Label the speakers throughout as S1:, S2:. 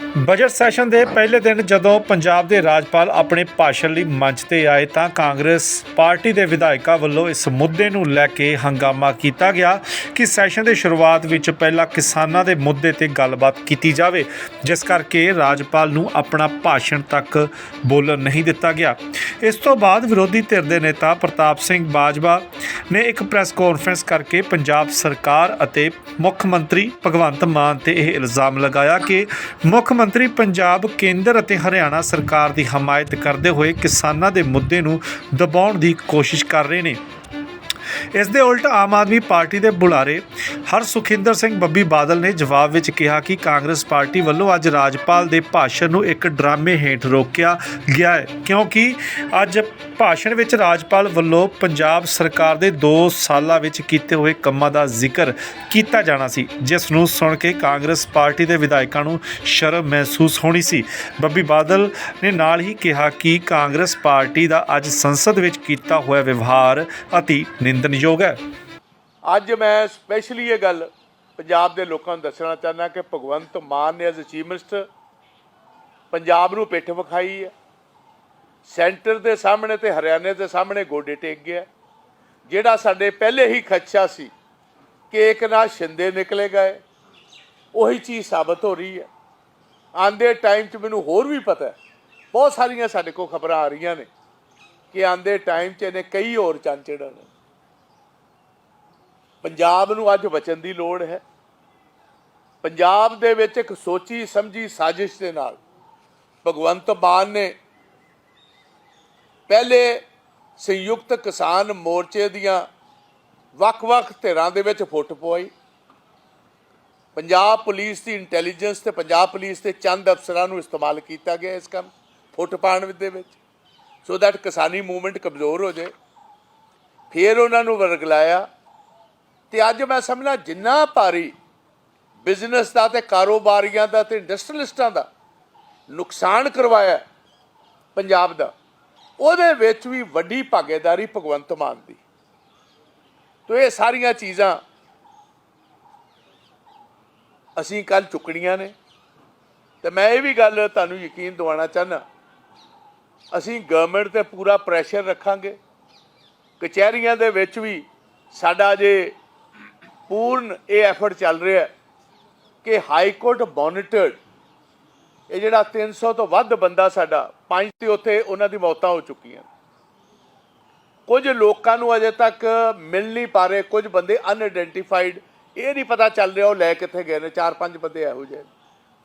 S1: Budget session ਦੇ ਪਹਿਲੇ ਦਿਨ ਜਦੋਂ ਪੰਜਾਬ ਦੇ ਰਾਜਪਾਲ ਆਪਣੇ ਭਾਸ਼ਣ ਲਈ ਮੰਚ ਤੇ ਆਏ ਤਾਂ ਕਾਂਗਰਸ ਪਾਰਟੀ ਦੇ ਵਿਧਾਇਕਾਂ ਵੱਲੋਂ ਇਸ ਮੁੱਦੇ ਨੂੰ ਲੈ ਕੇ ਹੰਗਾਮਾ ਕੀਤਾ ਗਿਆ ਕਿ ਸੈਸ਼ਨ ਦੇ ਸ਼ੁਰੂਆਤ ਵਿੱਚ ਪਹਿਲਾਂ ਕਿਸਾਨਾਂ ਦੇ ਮੁੱਦੇ ਤੇ ਗੱਲਬਾਤ ਕੀਤੀ ਜਾਵੇ, ਜਿਸ ਕਰਕੇ ਰਾਜਪਾਲ ਨੂੰ ਆਪਣਾ ਭਾਸ਼ਣ ਤੱਕ ਬੋਲਣ ਨਹੀਂ ਦਿੱਤਾ ਗਿਆ। ਇਸ ਤੋਂ ਬਾਅਦ ਵਿਰੋਧੀ ਧਿਰ ਦੇ ਨੇਤਾ ਪ੍ਰਤਾਪ ਸਿੰਘ ਬਾਜਵਾ ਨੇ ਇੱਕ ਪ੍ਰੈਸ ਕਾਨਫਰੰਸ ਕਰਕੇ ਪੰਜਾਬ ਸਰਕਾਰ ਅਤੇ ਮੁੱਖ ਮੰਤਰੀ ਭਗਵੰਤ ਮਾਨ ਤੇ ਇਹ ਇਲਜ਼ਾਮ ਲਗਾਇਆ ਕਿ ਮੁੱਖ ਮੁੱਖ ਮੰਤਰੀ ਪੰਜਾਬ, ਕੇਂਦਰ ਅਤੇ ਹਰਿਆਣਾ ਸਰਕਾਰ ਦੀ ਹਮਾਇਤ ਕਰਦੇ ਹੋਏ ਕਿਸਾਨਾਂ ਦੇ ਮੁੱਦੇ ਨੂੰ ਦਬਾਉਣ ਦੀ ਕੋਸ਼ਿਸ਼ ਕਰ ਰਹੇ ਨੇ। ਇਸ ਦੇ ਉਲਟ ਆਮ ਆਦਮੀ ਪਾਰਟੀ ਦੇ ਬੁਲਾਰੇ ਹਰ ਸੁਖਿੰਦਰ ਸਿੰਘ ਬੱਬੀ ਬਾਦਲ ਨੇ ਜਵਾਬ ਵਿੱਚ ਕਿਹਾ ਕਿ ਕਾਂਗਰਸ ਪਾਰਟੀ ਵੱਲੋਂ ਅੱਜ ਰਾਜਪਾਲ ਦੇ ਭਾਸ਼ਣ ਨੂੰ ਇੱਕ ਡਰਾਮੇ ਹੇਠ ਰੋਕਿਆ ਗਿਆ ਹੈ, ਕਿਉਂਕਿ ਅੱਜ ਭਾਸ਼ਣ ਵਿੱਚ ਰਾਜਪਾਲ ਵੱਲੋਂ ਪੰਜਾਬ ਸਰਕਾਰ ਦੇ 2 ਸਾਲਾਂ ਵਿੱਚ ਕੀਤੇ ਹੋਏ ਕੰਮਾਂ ਦਾ ਜ਼ਿਕਰ ਕੀਤਾ ਜਾਣਾ ਸੀ, ਜਿਸ ਨੂੰ ਸੁਣ ਕੇ ਕਾਂਗਰਸ ਪਾਰਟੀ ਦੇ ਵਿਧਾਇਕਾਂ ਨੂੰ ਸ਼ਰਮ ਮਹਿਸੂਸ ਹੋਣੀ ਸੀ। ਬੱਬੀ ਬਾਦਲ ਨੇ ਨਾਲ ਹੀ ਕਿਹਾ ਕਿ ਕਾਂਗਰਸ ਪਾਰਟੀ ਦਾ ਅੱਜ ਸੰਸਦ ਵਿੱਚ ਕੀਤਾ ਹੋਇਆ ਵਿਵਹਾਰ ਅਤੀ ਨਿੰਦਣਯੋਗ ਹੈ।
S2: ਅੱਜ ਮੈਂ ਸਪੈਸ਼ਲੀ ਇਹ ਗੱਲ ਪੰਜਾਬ ਦੇ ਲੋਕਾਂ ਨੂੰ ਦੱਸਣਾ ਚਾਹੁੰਦਾ ਕਿ ਭਗਵੰਤ ਮਾਨ ਨੇ ਐਜ਼ ਚੀਫ ਮਿਨਿਸਟਰ ਪੰਜਾਬ ਨੂੰ ਪਿੱਠ ਵਿਖਾਈ ਹੈ। ਸੈਂਟਰ ਦੇ ਸਾਹਮਣੇ ਤੇ ਹਰਿਆਣੇ ਦੇ ਸਾਹਮਣੇ ਗੋਡੇ ਟੇਕ ਗਿਆ। ਜਿਹੜਾ ਸਾਡੇ ਪਹਿਲੇ ਹੀ ਖਦਸ਼ਾ ਸੀ ਕਿ ਇੱਕ ਨਾ ਸ਼ਿੰਦੇ ਨਿਕਲੇ ਗਏ, ਉਹੀ ਚੀਜ਼ ਸਾਬਤ ਹੋ ਰਹੀ ਹੈ। ਆਂਦੇ ਟਾਈਮ 'ਚ ਮੈਨੂੰ ਹੋਰ ਵੀ ਪਤਾ ਬਹੁਤ ਸਾਰੀਆਂ ਸਾਡੇ ਕੋਲ ਖਬਰਾਂ ਆ ਰਹੀਆਂ ਨੇ ਕਿ ਆਂਦੇ ਟਾਈਮ 'ਚ ਇਹਨੇ ਕਈ ਹੋਰ ਚਾਂਚੜਨ ਪੰਜਾਬ ਨੂੰ ਅੱਜ ਬਚਣ ਦੀ ਲੋੜ ਹੈ। ਪੰਜਾਬ ਦੇ ਵਿੱਚ ਇੱਕ ਸੋਚੀ, ਸਮਝੀ ਸਾਜ਼ਿਸ਼ ਦੇ ਨਾਲ ਭਗਵੰਤ ਮਾਨ ਨੇ ਪਹਿਲੇ ਸੰਯੁਕਤ ਕਿਸਾਨ ਮੋਰਚੇ ਦੀਆਂ ਵੱਖ-ਵੱਖ ਧਿਰਾਂ ਦੇ ਵਿੱਚ ਫੁੱਟ ਪਵਾਈ। ਪੰਜਾਬ ਪੁਲਿਸ ਦੀ ਇੰਟੈਲੀਜੈਂਸ ਤੇ ਪੰਜਾਬ ਪੁਲਿਸ ਦੇ ਚੰਦ ਅਫਸਰਾਂ ਨੂੰ ਇਸਤੇਮਾਲ ਕੀਤਾ ਗਿਆ ਇਸ ਕੰਮ ਫੁੱਟ ਪਾਉਣ ਦੇ ਵਿੱਚ ਸੋ ਦੈਟ ਕਿਸਾਨੀ ਮੂਵਮੈਂਟ ਕਮਜ਼ੋਰ ਹੋ ਜਾਏ। ਫਿਰ ਉਹਨਾਂ ਨੂੰ ਵਰਗਲਾਇਆ। ਤੇ ਅੱਜ ਮੈਂ ਸਮਝਣਾ ਜਿੰਨਾ ਭਾਰੀ ਬਿਜ਼ਨਸ ਦਾ ਤੇ ਕਾਰੋਬਾਰੀਆਂ ਦਾ ਤੇ ਇੰਡਸਟਰੀਲਿਸਟਾਂ ਦਾ ਨੁਕਸਾਨ ਕਰਵਾਇਆ ਪੰਜਾਬ ਦਾ, ਉਹਦੇ ਵਿੱਚ ਵੀ ਵੱਡੀ ਭਾਗੀਦਾਰੀ ਭਗਵੰਤ ਮਾਨ ਦੀ। ਤੋ ਇਹ ਸਾਰੀਆਂ ਚੀਜ਼ਾਂ ਅਸੀਂ ਕੱਲ ਚੁੱਕਣੀਆਂ ਨੇ। ਤੇ ਮੈਂ ਇਹ ਵੀ ਗੱਲ ਤੁਹਾਨੂੰ ਯਕੀਨ ਦਿਵਾਉਣਾ ਚਾਹਨਾ ਅਸੀਂ ਗਵਰਨਮੈਂਟ ਤੇ ਪੂਰਾ ਪ੍ਰੈਸ਼ਰ ਰੱਖਾਂਗੇ। ਕਚਹਿਰੀਆਂ ਦੇ ਵਿੱਚ ਵੀ ਸਾਡਾ ਜੇ ਪੂਰਨ ਇਹ ਐਫਰਟ ਚੱਲ ਰਿਹਾ ਹੈ ਕਿ ਹਾਈ ਕੋਰਟ ਮੋਨੀਟਰਡ ਇਹ ਜਿਹੜਾ 300 ਤੋਂ ਵੱਧ ਬੰਦਾ ਸਾਡਾ, ਪੰਜ ਤੇ ਉੱਥੇ ਉਹਨਾਂ ਦੀ ਮੌਤਾਂ ਹੋ ਚੁੱਕੀਆਂ। ਕੁਝ ਲੋਕਾਂ ਨੂੰ ਅਜੇ ਤੱਕ ਮਿਲ ਨਹੀਂ ਪਾ ਰਹੇ, ਕੁਝ ਬੰਦੇ ਅਨਆਇਡੈਂਟੀਫਾਈਡ ਇਹ ਨਹੀਂ ਪਤਾ ਚੱਲ ਰਿਹਾ ਉਹ ਲੈ ਕਿੱਥੇ ਗਏ ਨੇ, ਚਾਰ ਪੰਜ ਬੰਦੇ ਇਹੋ ਜਿਹੇ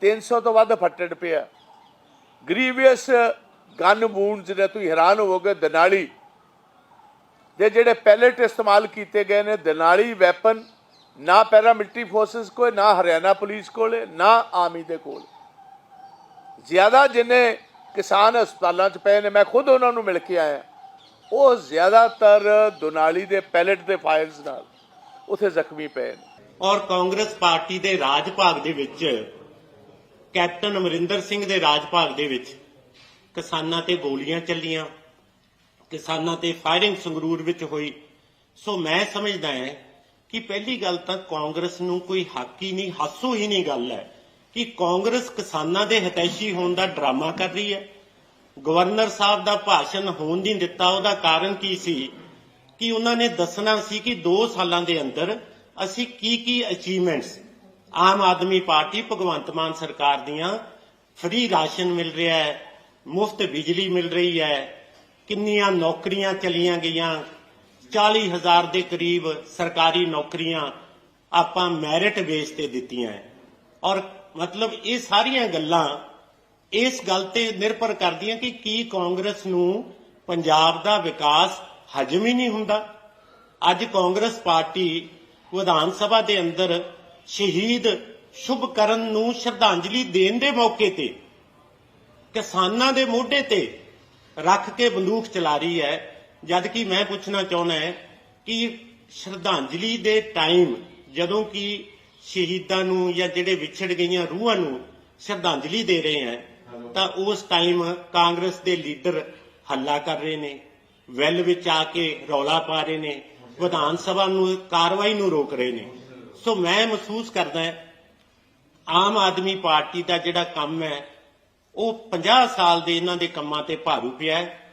S2: 300 ਤੋਂ ਵੱਧ ਫੱਟੜ ਪਿਆ। ਗ੍ਰੀਵੀਅਸ ਗਨ ਵੂਨਸ ਨੇ ਤੁਸੀਂ ਹੈਰਾਨ ਹੋਵੋਗੇ, ਦਨਾਲੀ ਦੇ ਜਿਹੜੇ ਪੈਲੇਟ ਇਸਤੇਮਾਲ ਕੀਤੇ ਗਏ ਨੇ, ਦਨਾਲੀ ਵੈਪਨ ਨਾ ਪੈਰਾਮਿਲਟਰੀ ਫੋਰਸਸ ਕੋਲ, ਨਾ ਹਰਿਆਣਾ ਪੁਲਿਸ ਕੋਲ, ਨਾ ਆਰਮੀ ਦੇ ਕੋਲ। ਜ਼ਿਆਦਾ ਜਿੰਨੇ ਕਿਸਾਨ ਹਸਪਤਾਲਾਂ 'ਚ ਪਏ ਨੇ, ਮੈਂ ਖੁਦ ਉਹਨਾਂ ਨੂੰ ਮਿਲ ਕੇ ਆਇਆ। ਉਹ ਜ਼ਿਆਦਾਤਰ ਦੁਨਾਲੀ ਦੇ ਪੈਲਟ ਦੇ ਫਾਇਰਸ ਨਾਲ ਉੱਥੇ ਜ਼ਖਮੀ ਪਏ ਨੇ।
S3: ਔਰ ਕਾਂਗਰਸ ਪਾਰਟੀ ਦੇ ਰਾਜ ਭਾਗ ਦੇ ਵਿੱਚ, ਕੈਪਟਨ ਅਮਰਿੰਦਰ ਸਿੰਘ ਦੇ ਰਾਜ ਭਾਗ ਦੇ ਵਿੱਚ ਕਿਸਾਨਾਂ ਤੇ ਗੋਲੀਆਂ ਚੱਲੀਆਂ, ਕਿਸਾਨਾਂ ਤੇ ਫਾਇਰਿੰਗ ਸੰਗਰੂਰ ਵਿੱਚ ਹੋਈ। ਸੋ ਮੈਂ ਸਮਝਦਾ ਹਾਂ ਕਿ ਪਹਿਲੀ ਗੱਲ ਤਾਂ ਕਾਂਗਰਸ ਨੂੰ ਕੋਈ ਹੱਕ ਹੀ ਨਹੀਂ, ਹਾਸੋ ਹੀ ਨਹੀਂ ਗੱਲ ਹੈ ਕਿ ਕਾਂਗਰਸ ਕਿਸਾਨਾਂ ਦੇ ਹਤੈਸ਼ੀ ਹੋਣ ਦਾ ਡਰਾਮਾ ਕਰ ਰਹੀ ਹੈ। ਗਵਰਨਰ ਸਾਹਿਬ ਦਾ ਭਾਸ਼ਣ ਹੋਣ ਨਹੀਂ ਦਿੱਤਾ, ਉਹਦਾ ਕਾਰਨ ਕੀ ਸੀ? ਕਿ ਉਹਨਾਂ ਨੇ ਦੱਸਣਾ ਸੀ ਕਿ 2 ਸਾਲਾਂ ਦੇ ਅੰਦਰ ਅਸੀਂ ਕੀ ਕੀ ਅਚੀਵਮੈਂਟਸ ਆਮ ਆਦਮੀ ਪਾਰਟੀ, ਭਗਵੰਤ ਮਾਨ ਸਰਕਾਰ ਦੀਆਂ ਫ੍ਰੀ ਰਾਸ਼ਨ ਮਿਲ ਰਿਹਾ ਹੈ, ਮੁਫਤ ਬਿਜਲੀ ਮਿਲ ਰਹੀ ਹੈ, ਕਿੰਨੀਆਂ ਨੌਕਰੀਆਂ ਚਲੀਆਂ ਗਈਆਂ 40000 ਦੇ ਕਰੀਬ ਸਰਕਾਰੀ ਨੌਕਰੀਆਂ ਆਪਾਂ ਮੈਰਿਟ ਬੇਸ ਤੇ ਦਿੱਤੀਆਂ ਔਰ ਮਤਲਬ ਇਹ ਸਾਰੀਆਂ ਗੱਲਾਂ ਇਸ ਗੱਲ ਤੇ ਨਿਰਭਰ ਕਰਦੀਆਂ ਕਿ ਕੀ ਕਾਂਗਰਸ ਨੂੰ ਪੰਜਾਬ ਦਾ ਵਿਕਾਸ ਹਜਮ ਹੀ ਨਹੀਂ ਹੁੰਦਾ। ਅੱਜ ਕਾਂਗਰਸ ਪਾਰਟੀ ਵਿਧਾਨ ਸਭਾ ਦੇ ਅੰਦਰ ਸ਼ਹੀਦ ਸ਼ੁਭਕਰਨ ਨੂੰ ਸ਼ਰਧਾਂਜਲੀ ਦੇਣ ਦੇ ਮੌਕੇ ਤੇ ਕਿਸਾਨਾਂ ਦੇ ਮੋਢੇ ਤੇ ਰੱਖ ਕੇ ਬੰਦੂਕ ਚਲਾ ਰਹੀ ਹੈ। ਜਦ ਕਿ ਮੈਂ ਪੁੱਛਣਾ ਚਾਹੁੰਦਾ ਹੈ ਕਿ ਸ਼ਰਧਾਂਜਲੀ ਦੇ ਟਾਈਮ ਜਦੋਂ ਕਿ ਸ਼ਹੀਦਾਂ ਨੂੰ ਜਾਂ ਜਿਹੜੇ ਵਿਛੜ ਗਈਆਂ ਰੂਹਾਂ ਨੂੰ ਸ਼ਰਧਾਂਜਲੀ ਦੇ ਰਹੇ ਹੈ, ਤਾਂ ਉਸ ਟਾਈਮ ਕਾਂਗਰਸ ਦੇ ਲੀਡਰ ਹੱਲਾ ਕਰ ਰਹੇ ਨੇ, ਵੈਲ ਵਿੱਚ ਆ ਕੇ ਰੌਲਾ ਪਾ ਰਹੇ ਨੇ, ਵਿਧਾਨ ਸਭਾ ਨੂੰ, ਕਾਰਵਾਈ ਨੂੰ ਰੋਕ ਰਹੇ ਨੇ। ਸੋ ਮੈਂ ਮਹਿਸੂਸ ਕਰਦਾ ਆਮ ਆਦਮੀ ਪਾਰਟੀ ਦਾ ਜਿਹੜਾ ਕੰਮ ਹੈ, ਉਹ 50 ਸਾਲ ਦੇ ਇਹਨਾਂ ਦੇ ਕੰਮਾਂ ਤੇ ਭਾਰੂ ਪਿਆ